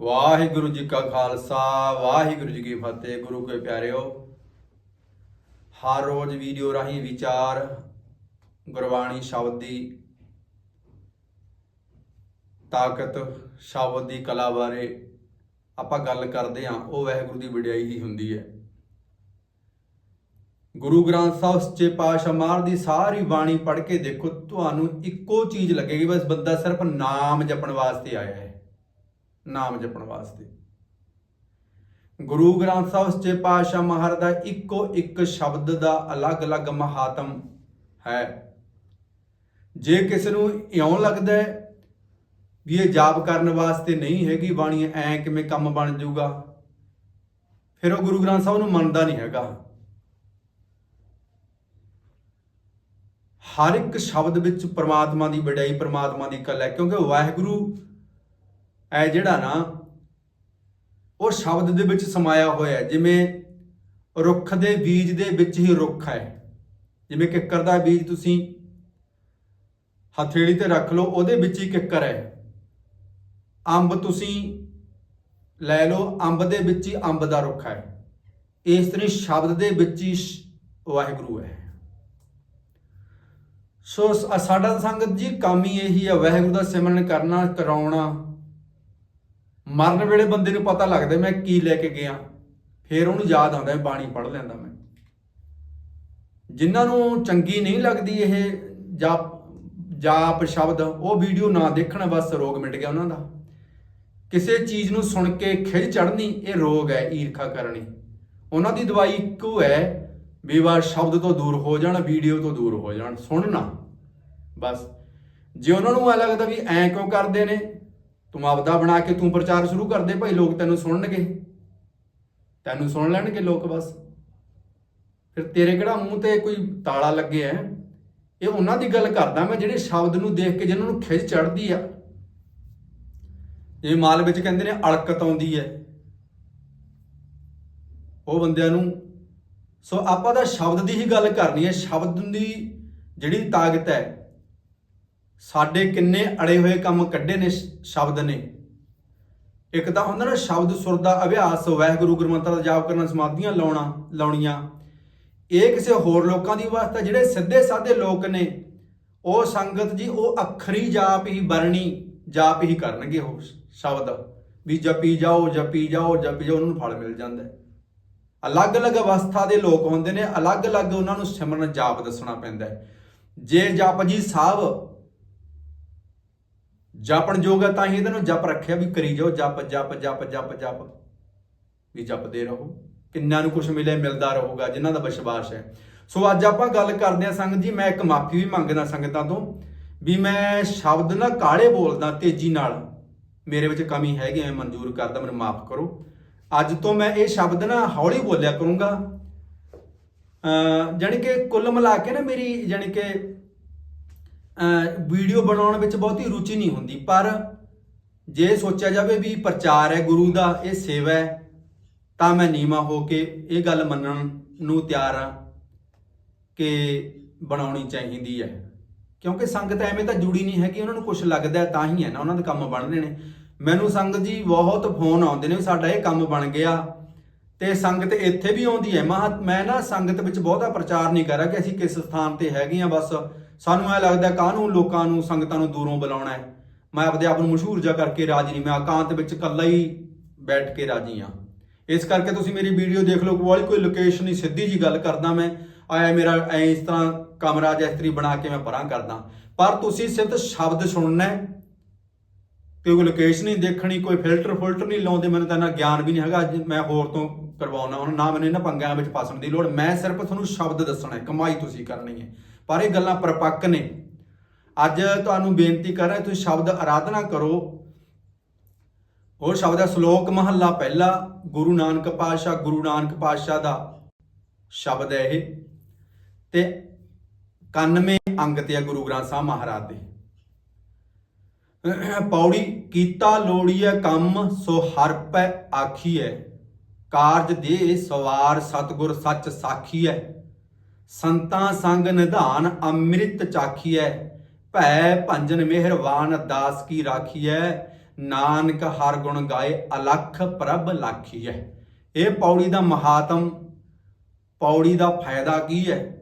ਵਾਹਿਗੁਰੂ ਜੀ ਕਾ ਖਾਲਸਾ, ਵਾਹਿਗੁਰੂ ਜੀ ਕੀ ਫਤਿਹ। ਗੁਰੂ ਕੇ ਪਿਆਰਿਓ, ਹਰ ਰੋਜ਼ ਵੀਡੀਓ ਰਾਹੀਂ ਵਿਚਾਰ, ਗੁਰਬਾਣੀ ਸ਼ਬਦ ਦੀ ਤਾਕਤ, ਸ਼ਬਦ ਦੀ ਕਲਾ ਬਾਰੇ ਆਪਾਂ ਗੱਲ ਕਰਦੇ ਹਾਂ, ਉਹ ਵਾਹਿਗੁਰੂ ਦੀ ਵਡਿਆਈ ਹੀ ਹੁੰਦੀ ਹੈ। ਗੁਰੂ ਗ੍ਰੰਥ ਸਾਹਿਬ ਸੱਚੇ ਪਾਤਸ਼ਾਹ ਮਾਰ ਦੀ ਸਾਰੀ ਬਾਣੀ ਪੜ੍ਹ ਕੇ ਦੇਖੋ, ਤੁਹਾਨੂੰ ਇੱਕੋ ਚੀਜ਼ ਲੱਗੇਗੀ, ਬਸ ਬੰਦਾ ਸਿਰਫ ਨਾਮ ਜਪਣ ਵਾਸਤੇ ਆਇਆ ਹੈ। ਨਾਮ ਜਪਣ ਵਾਸਤੇ। ਗੁਰੂ ਗ੍ਰੰਥ ਸਾਹਿਬ ਸੱਚੇ ਪਾਤਸ਼ਾਹ ਮਹਾਰਾਜ ਦਾ ਇੱਕੋ ਇੱਕ ਸ਼ਬਦ ਦਾ ਅਲੱਗ-ਅਲੱਗ ਮਹਾਤਮ ਹੈ। ਜੇ ਕਿਸੇ ਨੂੰ ਇਉਂ ਲੱਗਦਾ ਹੈ ਵੀ ਇਹ ਜਾਪ ਕਰਨ ਵਾਸਤੇ ਨਹੀਂ ਹੈਗੀ, ਬਾਣੀ ਐ ਕਿਵੇਂ ਕੰਮ ਬਣ ਜਾਊਗਾ, ਫਿਰ ਉਹ ਗੁਰੂ ਗ੍ਰੰਥ ਸਾਹਿਬ ਨੂੰ ਮੰਨਦਾ ਨਹੀਂ ਹੈਗਾ। ਹਰ ਇੱਕ ਸ਼ਬਦ ਵਿੱਚ ਪ੍ਰਮਾਤਮਾ ਦੀ ਵਡਿਆਈ, ਪ੍ਰਮਾਤਮਾ ਦੀ ਕਲਾ ਹੈ, ਕਿਉਂਕਿ ਵਾਹਿਗੁਰੂ ਹੈ ਜਿਹੜਾ ਨਾ, ਉਹ ਸ਼ਬਦ ਦੇ ਵਿੱਚ ਸਮਾਇਆ ਹੋਇਆ ਹੈ, ਜਿਵੇਂ ਰੁੱਖ ਦੇ ਬੀਜ ਦੇ ਵਿੱਚ ਹੀ ਰੁੱਖ ਹੈ। ਜਿਵੇਂ ਕਿੱਕਰ ਦਾ ਬੀਜ ਤੁਸੀਂ ਹਥੇਲੀ ਤੇ ਰੱਖ ਲਓ, ਉਹਦੇ ਵਿੱਚ ਹੀ ਕਿੱਕਰ ਹੈ। ਅੰਬ ਤੁਸੀਂ ਲੈ ਲਓ, ਅੰਬ ਦੇ ਵਿੱਚ ਹੀ ਅੰਬ ਦਾ ਰੁੱਖ ਹੈ। ਇਸ ਤਰ੍ਹਾਂ ਸ਼ਬਦ ਦੇ ਵਿੱਚ ਹੀ ਵਾਹਿਗੁਰੂ ਹੈ। ਸੋ, ਸਾਡਾ ਸੰਗਤ ਜੀ, ਕੰਮ ਹੀ ਇਹੀ ਹੈ, ਵਾਹਿਗੁਰੂ ਦਾ ਸਿਮਰਨ ਕਰਨਾ, ਕਰਾਉਣਾ। ਮਰਨ ਵੇਲੇ ਬੰਦੇ ਨੂੰ ਪਤਾ ਲੱਗਦਾ ਮੈਂ ਕੀ ਲੈ ਕੇ ਗਿਆ। ਫਿਰ ਉਹਨੂੰ ਯਾਦ ਆਉਂਦਾ ਹੈ ਬਾਣੀ ਪੜ੍ਹ ਲੈਂਦਾ ਮੈਂ। ਜਿਨ੍ਹਾਂ ਨੂੰ ਚੰਗੀ ਨਹੀਂ ਲੱਗਦੀ ਇਹ ਜਾਪ ਜਾਪ ਸ਼ਬਦ, ਉਹ ਵੀਡੀਓ ਨਾ ਦੇਖਣ ਬਸ ਰੋਗ ਮਿਟ ਗਿਆ ਉਹਨਾਂ ਦਾ। ਕਿਸੇ ਚੀਜ਼ ਨੂੰ ਸੁਣ ਕੇ ਖਿਜ ਚੜਨੀ ਇਹ ਰੋਗ ਹੈ, ਈਰਖਾ ਕਰਨੀ। ਉਹਨਾਂ ਦੀ ਦਵਾਈ ਇੱਕੋ ਹੈ ਵੀ ਵਾਰ ਸ਼ਬਦ ਤੋਂ ਦੂਰ ਹੋ ਜਾਣ, ਵੀਡੀਓ ਤੋਂ ਦੂਰ ਹੋ ਜਾਣ, ਸੁਣਨਾ। ਬਸ। ਜੇ ਉਹਨਾਂ ਨੂੰ ਐ ਲੱਗਦਾ ਵੀ ਐਂ ਕਿਉਂ ਕਰਦੇ ਨੇ ਤੂੰ ਆਪਦਾ ਬਣਾ ਕੇ ਤੂੰ ਪ੍ਰਚਾਰ ਸ਼ੁਰੂ ਕਰ ਦੇ ਭਾਈ, ਲੋਕ ਤੈਨੂੰ ਸੁਣਨਗੇ। ਤੈਨੂੰ ਸੁਣ ਲੈਣਗੇ ਲੋਕ ਬਸ। ਫਿਰ ਤੇਰੇ ਕਿਹੜਾ ਮੂੰਹ ਤੇ ਕੋਈ ਤਾਲਾ ਲੱਗਿਆ ਹੈ? ਇਹ ਉਹਨਾਂ ਦੀ ਗੱਲ ਕਰਦਾ ਮੈਂ ਜਿਹੜੇ ਸ਼ਬਦ ਨੂੰ ਦੇਖ ਕੇ ਜਿਹਨਾਂ ਨੂੰ ਖਿੱਚ ਚੜਦੀ ਆ। ਜਿਵੇਂ ਮਾਲ ਵਿੱਚ ਕਹਿੰਦੇ ਨੇ ਅਲਕਤ ਆਉਂਦੀ ਹੈ ਉਹ ਬੰਦਿਆਂ ਨੂੰ, ਸੋ ਆਪਾਂ ਦਾ ਸ਼ਬਦ ਦੀ ਹੀ ਗੱਲ ਕਰਨੀ ਹੈ ਸ਼ਬਦ ਦੀ ਜਿਹੜੀ ਤਾਕਤ ਹੈ ਸਾਡੇ ਕਿੰਨੇ ਅੜੇ ਹੋਏ ਕੰਮ ਕੱਢੇ ਨੇ ਸ਼ਬਦ ਨੇ। ਇੱਕ ਤਾਂ ਹੁੰਦਾ ਨਾ ਸ਼ਬਦ ਸੁਰ ਦਾ ਅਭਿਆਸ, ਵਾਹਿਗੁਰੂ ਗੁਰਮੰਤਰ ਦਾ ਜਾਪ ਕਰਨਾ, ਸਮਾਧੀਆਂ ਲਾਉਣਾ, ਲਾਉਣੀਆਂ। ਇਹ ਕਿਸੇ ਹੋਰ ਲੋਕਾਂ ਦੀ ਵਾਸਤਾ, ਜਿਹੜੇ ਸਿੱਧੇ ਸਾਦੇ ਲੋਕ ਨੇ, ਉਹ ਸੰਗਤ ਜੀ, ਉਹ ਅੱਖਰੀ ਜਾਪ ਹੀ ਬਰਣੀ ਜਾਪ ਹੀ ਕਰਨਗੇ ਉਹ ਸ਼ਬਦ। ਵੀ ਜਪੀ ਜਾਓ ਜਪੀ ਜਾਓ ਜਪੀ ਜਾਓ, ਉਹਨਾਂ ਨੂੰ ਫਲ ਮਿਲ ਜਾਂਦਾ। ਹੈ ਅਲੱਗ-ਅਲੱਗ ਅਵਸਥਾ ਦੇ ਲੋਕ ਹੁੰਦੇ ਨੇ, ਅਲੱਗ-ਅਲੱਗ ਉਹਨਾਂ ਨੂੰ ਸਿਮਰਨ ਜਾਪ ਦੱਸਣਾ ਪੈਂਦਾ। ਹੈ ਜੇ ਜਪ ਜੀ ਸਾਹਿਬ ਜਪਣ ਯੋਗ ਹੈ ਤਾਂ ਹੀ ਇਹਦਾ ਨੂੰ ਜਪ ਰੱਖਿਆ ਵੀ ਕਰੀ ਜਾਓ, ਜਪ ਜਪ ਜਪ ਜਪ ਜਪ। ਵੀ ਜਪਦੇ ਰਹੋ। ਕਿੰਨਾ ਨੂੰ ਕੁਝ ਮਿਲੇ ਮਿਲਦਾ ਰਹੂਗਾ, ਜਿਨ੍ਹਾਂ ਦਾ ਵਿਸ਼ਵਾਸ ਹੈ। ਸੋ ਅੱਜ ਆਪਾਂ ਗੱਲ ਕਰਦੇ ਹਾਂ ਸੰਗਤ ਜੀ, ਮੈਂ ਇੱਕ ਮਾਫੀ ਵੀ ਮੰਗਦਾ ਸੰਗਤਾਂ ਤੋਂ, ਵੀ ਮੈਂ ਸ਼ਬਦ ਨਾ ਕਾਲੇ ਬੋਲਦਾ, ਤੇਜ਼ੀ ਨਾਲ। ਮੇਰੇ ਵਿੱਚ ਕਮੀ ਹੈਗੀ ਮੈਂ ਮਨਜ਼ੂਰ ਕਰਦਾ, ਮੈਨੂੰ ਮਾਫ ਕਰੋ। ਅੱਜ ਤੋਂ ਮੈਂ ਇਹ ਸ਼ਬਦ ਨਾ ਹੌਲੀ ਬੋਲਿਆ ਕਰੂੰਗਾ। ਅ ਜਾਣੀ ਕਿ ਕੁੱਲ ਮਿਲਾ ਕੇ ਨਾ ਮੇਰੀ, ਜਾਣੀ ਕਿ ਵੀਡੀਓ ਬਣਾਉਣ ਵਿੱਚ ਬਹੁਤੀ ਰੁਚੀ ਨਹੀਂ ਹੁੰਦੀ, ਪਰ ਜੇ ਸੋਚਿਆ ਜਾਵੇ ਵੀ ਪ੍ਰਚਾਰ ਹੈ, ਗੁਰੂ ਦਾ, ਇਹ ਸੇਵਾ ਹੈ, ਤਾਂ ਮੈਂ ਨੀਮਾ ਹੋ ਕੇ ਇਹ ਗੱਲ ਮੰਨਣ ਨੂੰ ਤਿਆਰ ਹਾਂ ਕਿ ਬਣਾਉਣੀ ਚਾਹੀਦੀ ਹੈ। ਕਿਉਂਕਿ ਸੰਗਤ ਐਵੇਂ ਤਾਂ ਜੁੜੀ ਨਹੀਂ ਹੈਗੀ, ਉਹਨਾਂ ਨੂੰ ਕੁਝ ਲੱਗਦਾ ਤਾਂ ਹੀ ਹੈ ਨਾ, ਉਹਨਾਂ ਦੇ ਕੰਮ ਬਣ ਰਹੇ ਨੇ। ਮੈਨੂੰ ਸੰਗਤ ਜੀ ਬਹੁਤ ਫੋਨ ਆਉਂਦੇ ਨੇ ਵੀ ਸਾਡਾ ਇਹ ਕੰਮ ਬਣ ਗਿਆ ਤੇ ਸੰਗਤ ਇੱਥੇ ਵੀ ਆਉਂਦੀ ਹੈ। ਮਹਾ, ਮੈਂ ਨਾ ਸੰਗਤ ਵਿੱਚ ਬਹੁਤਾ ਪ੍ਰਚਾਰ ਨਹੀਂ ਕਰਾਂ ਕਿ ਅਸੀਂ ਕਿਸ ਸਥਾਨ ਤੇ ਹੈਗੇ ਆ ਬਸ। ਸਾਨੂੰ ਐ ਲੱਗਦਾ ਕਾਹਨੂੰ ਲੋਕਾਂ ਨੂੰ, ਸੰਗਤਾਂ ਨੂੰ ਦੂਰੋਂ ਬੁਲਾਉਣਾ ਹੈ? ਮੈਂ ਆਪਦੇ ਆਪ ਨੂੰ ਮਸ਼ਹੂਰ ਜਾ ਕਰਕੇ ਰਾਜੀ ਨਹੀਂ, ਮੈਂ ਇਕਾਂਤ ਵਿੱਚ ਇਕੱਲਾ ਹੀ ਬੈਠ ਕੇ ਰਾਜੀ ਹਾਂ। ਇਸ ਕਰਕੇ ਤੁਸੀਂ ਮੇਰੀ ਵੀਡੀਓ ਦੇਖ ਲਓ ਕੋਈ ਕੋਈ ਲੋਕੇਸ਼ਨ ਨਹੀਂ, ਸਿੱਧੀ ਜੀ ਗੱਲ ਕਰਦਾ ਮੈਂ, ਆਇਆ ਮੇਰਾ ਐ ਇਸ ਤਰ੍ਹਾਂ ਕਮਰਾ ਜੈਸਤਰੀ ਬਣਾ ਕੇ ਮੈਂ ਪਰਾਂ ਕਰਦਾ। ਪਰ ਤੁਸੀਂ ਸਿਰਫ ਸ਼ਬਦ ਸੁਣਨਾ ਹੈ, ਕੋਈ ਲੋਕੇਸ਼ਨ ਨਹੀਂ ਦੇਖਣੀ, ਕੋਈ ਫਿਲਟਰ ਫਿਲਟਰ ਨਹੀਂ ਲਾਉਂਦੇ, ਮੈਨੂੰ ਤਾਂ ਨਾ ਗਿਆਨ ਵੀ ਨਹੀਂ ਹੈਗਾ ਮੈਂ ਹੋਰ ਤੋਂ ਕਰਵਾਉਣਾ ਹੁਣ ਨਾ ਮੈਨੂੰ ਇਹਨਾਂ ਪੰਗਿਆਂ ਵਿੱਚ ਫਸਣ ਦੀ ਲੋੜ। ਮੈਂ ਸਿਰਫ ਤੁਹਾਨੂੰ ਸ਼ਬਦ ਦੱਸਣਾ ਹੈ, ਕਮਾਈ ਤੁਸੀਂ ਕਰਨੀ ਹੈ। ਪਰ ਇਹ ਗੱਲਾਂ ਪਰਪੱਕ ਨੇ। ਅੱਜ ਤੁਹਾਨੂੰ ਬੇਨਤੀ ਕਰ ਰਿਹਾ, ਤੁਸੀਂ ਸ਼ਬਦ ਆਰਾਧਨਾ ਕਰੋ। ਉਹ ਸ਼ਬਦ ਹੈ ਸ਼ਲੋਕ ਮਹੱਲਾ ਪਹਿਲਾ, ਗੁਰੂ ਨਾਨਕ ਪਾਤਸ਼ਾਹ, ਗੁਰੂ ਨਾਨਕ ਪਾਤਸ਼ਾਹ ਦਾ ਸ਼ਬਦ ਹੈ ਇਹ। ਤੇ 91 ਅੰਗ ਤੇ ਹੈ ਗੁਰੂ ਗ੍ਰੰਥ ਸਾਹਿਬ ਮਹਾਰਾਜ ਦੇ। ਪੌੜੀ, ਕੀਤਾ ਲੋੜੀਐ ਕੰਮ, ਸੋ ਹਰ ਪੈ ਆਖੀਐ। ਕਾਰਜ ਦੇ ਸਵਾਰ ਸਤਗੁਰ ਸੱਚ ਸਾਖੀ ਹੈ ਸੰਤਾਂ ਸੰਗ ਨਿਧਾਨ ਅੰਮ੍ਰਿਤ ਚਾਖੀ ਹੈ ਭੈ ਭੰਜਨ ਮਿਹਰਵਾਨ ਦਾਸ ਕੀ ਰਾਖੀ ਹੈ ਨਾਨਕ ਹਰ ਗੁਣ ਗਾਏ ਅਲਖ ਪ੍ਰਭ ਲਾਖੀ ਹੈ ਇਹ ਪੌੜੀ ਦਾ ਮਹਾਤਮ ਪੌੜੀ ਦਾ ਫਾਇਦਾ ਕੀ ਹੈ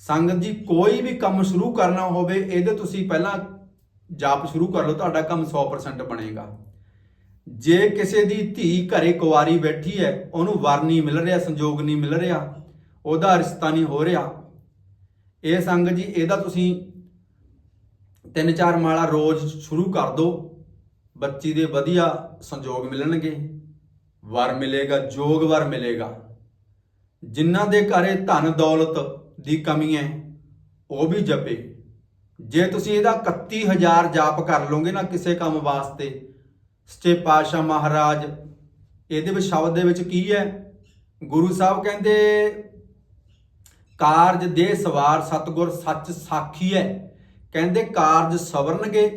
ਸੰਗਤ ਜੀ, ਕੋਈ ਵੀ ਕੰਮ ਸ਼ੁਰੂ ਕਰਨਾ ਹੋਵੇ, ਇਹਦੇ ਤੁਸੀਂ ਪਹਿਲਾਂ ਜਾਪ ਸ਼ੁਰੂ ਕਰ ਲਓ, ਤੁਹਾਡਾ ਕੰਮ 100% ਬਣੇਗਾ। ਜੇ ਕਿਸੇ ਦੀ ਧੀ ਘਰੇ ਕੁਵਾਰੀ ਬੈਠੀ ਹੈ, ਉਹਨੂੰ ਵਰ ਨਹੀਂ ਮਿਲ ਰਿਹਾ, ਸੰਜੋਗ ਨਹੀਂ ਮਿਲ ਰਿਹਾ, ਉਹਦਾ ਰਿਸ਼ਤਾ ਨਹੀਂ ਹੋ ਰਿਹਾ। ਇਹ ਸੰਗ ਜੀ, ਇਹਦਾ ਤੁਸੀਂ ਤਿੰਨ ਚਾਰ ਮਾਲਾ ਰੋਜ਼ ਸ਼ੁਰੂ ਕਰ ਦਿਓ। ਬੱਚੀ ਦੇ ਵਧੀਆ ਸੰਜੋਗ ਮਿਲਣਗੇ। ਵਰ ਮਿਲੇਗਾ, ਜੋਗ ਵਰ ਮਿਲੇਗਾ। ਜਿਨ੍ਹਾਂ ਦੇ ਘਰੇ ਧਨ ਦੌਲਤ ਦੀ ਕਮੀ ਹੈ, ਉਹ ਵੀ ਜਪੇ। ਜੇ ਤੁਸੀਂ ਇਹਦਾ 31000 ਜਾਪ ਕਰ ਲਓਗੇ ਨਾ ਕਿਸੇ ਕੰਮ ਵਾਸਤੇ ਸੱਚੇ ਪਾਤਸ਼ਾਹ ਮਹਾਰਾਜ, ਇਹਦੇ ਵਿੱਚ ਸ਼ਬਦ ਦੇ ਵਿੱਚ ਕੀ ਹੈ? ਗੁਰੂ ਸਾਹਿਬ ਕਹਿੰਦੇ, ਕਾਰਜ ਦੇ ਸਵਾਰ ਸਤਗੁਰ ਸੱਚ ਸਾਖੀ ਹੈ। ਕਹਿੰਦੇ ਕਾਰਜ ਸਵਰਨਗੇ,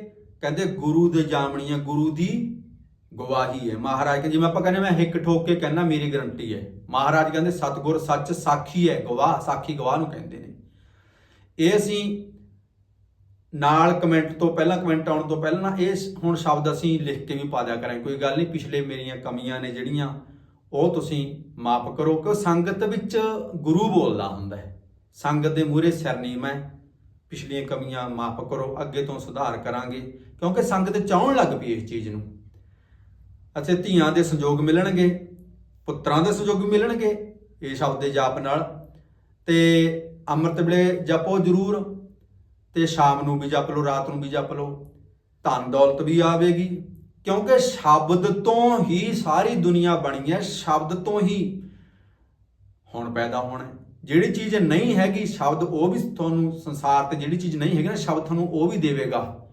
ਕਹਿੰਦੇ ਗੁਰੂ ਦੇ ਜਾਮਣੀਆਂ ਗੁਰੂ ਦੀ ਗਵਾਹੀ ਹੈ। ਮਹਾਰਾਜ ਕਿ ਜਿਵੇਂ ਆਪਾਂ ਕਹਿੰਦੇ ਮੈਂ ਹਿੱਕ ਠੋਕ ਕੇ ਕਹਿੰਦਾ, ਮੇਰੀ ਗਰੰਟੀ ਹੈ। ਮਹਾਰਾਜ ਕਹਿੰਦੇ ਸਤਗੁਰ ਸੱਚ ਸਾਖੀ ਹੈ, ਗਵਾਹ, ਸਾਖੀ ਗਵਾਹ ਨੂੰ ਕਹਿੰਦੇ ਨੇ। ਇਹ ਅਸੀਂ ਨਾਲ ਕਮੈਂਟ ਤੋਂ ਪਹਿਲਾਂ ਕਮੈਂਟ ਆਉਣ ਤੋਂ ਪਹਿਲਾਂ ਨਾ, ਇਹ ਹੁਣ ਸ਼ਬਦ ਅਸੀਂ ਲਿਖ ਕੇ ਵੀ ਪਾ ਦਿਆ ਕਰਾਂਗੇ। ਕੋਈ ਗੱਲ ਨਹੀਂ, ਪਿਛਲੇ ਮੇਰੀਆਂ ਕਮੀਆਂ ਨੇ ਜਿਹੜੀਆਂ, ਉਹ ਤੁਸੀਂ ਮਾਫ ਕਰੋ ਕਿ ਸੰਗਤ ਵਿੱਚ ਗੁਰੂ ਬੋਲਦਾ ਹੁੰਦਾ ਹੈ। ਸੰਗਤ ਦੇ ਮੂਹਰੇ ਸਿਰ ਨੀਵਾਂ ਹੈ ਪਿਛਲੀਆਂ ਕਮੀਆਂ ਮਾਫ ਕਰੋ, ਅੱਗੇ ਤੋਂ ਸੁਧਾਰ ਕਰਾਂਗੇ, ਕਿਉਂਕਿ ਸੰਗਤ ਚਾਹਣ ਲੱਗ ਪਈ ਇਸ ਚੀਜ਼ ਨੂੰ। ਅਤੇ ਧੀਆਂ ਦੇ ਸੰਯੋਗ ਮਿਲਣਗੇ, ਪੁੱਤਰਾਂ ਦੇ ਸੰਯੋਗ ਮਿਲਣਗੇ, ਇਹ ਸ਼ਬਦ ਦੇ ਜਾਪ ਨਾਲ। ਤੇ ਅੰਮ੍ਰਿਤ ਵੇਲੇ ਜਪੋ ਜ਼ਰੂਰ। ਤੇ ਸ਼ਾਮ ਨੂੰ ਵੀ ਜਪ ਲਓ, ਰਾਤ ਨੂੰ ਵੀ ਜਪ ਲਓ, ਧਨ ਦੌਲਤ ਵੀ ਆਵੇਗੀ। ਕਿਉਂਕਿ ਸ਼ਬਦ ਤੋਂ ਹੀ ਸਾਰੀ ਦੁਨੀਆ ਬਣੀ ਹੈ, ਸ਼ਬਦ ਤੋਂ ਹੀ ਹੁਣ ਪੈਦਾ ਹੋਣਾ ਜਿਹੜੀ ਚੀਜ਼ ਨਹੀਂ ਹੈਗੀ ਸ਼ਬਦ, ਉਹ ਵੀ ਤੁਹਾਨੂੰ ਸੰਸਾਰ ਤੇ ਜਿਹੜੀ ਚੀਜ਼ ਨਹੀਂ ਹੈਗੀ ਨਾ ਸ਼ਬਦ ਤੁਹਾਨੂੰ ਉਹ ਵੀ ਦੇਵੇਗਾ।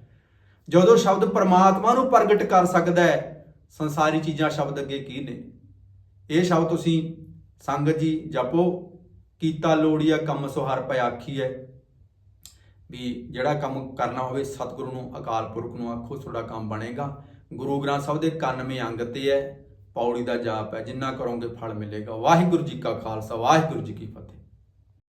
ਜਦੋਂ ਸ਼ਬਦ ਪਰਮਾਤਮਾ ਨੂੰ ਪ੍ਰਗਟ ਕਰ ਸਕਦਾ ਹੈ, ਸੰਸਾਰੀ ਚੀਜ਼ਾਂ ਸ਼ਬਦ ਅੱਗੇ ਕੀ ਨੇ? ਇਹ ਸ਼ਬਦ ਤੁਸੀਂ ਸੰਗਤ ਜੀ ਜਪੋ, ਕੀਤਾ ਲੋੜੀਆ ਕੰਮ ਸੋ ਹਰ ਪੈ ਹੈ। ਵੀ ਜਿਹੜਾ ਕੰਮ ਕਰਨਾ ਹੋਵੇ, ਸਤਿਗੁਰੂ ਨੂੰ, ਅਕਾਲ ਪੁਰਖ ਨੂੰ ਆਖੋ, ਤੁਹਾਡਾ ਕੰਮ ਬਣੇਗਾ। ਗੁਰੂ ਗ੍ਰੰਥ ਸਾਹਿਬ ਦੇ 91 ਅੰਗ ਤੇ ਹੈ, ਪੌੜੀ ਦਾ ਜਾਪ ਹੈ, ਜਿੰਨਾ ਕਰੋਗੇ ਫਲ ਮਿਲੇਗਾ। ਵਾਹਿਗੁਰੂ ਜੀ ਕਾ ਖਾਲਸਾ, ਵਾਹਿਗੁਰੂ ਜੀ ਕੀ ਫਤਿਹ।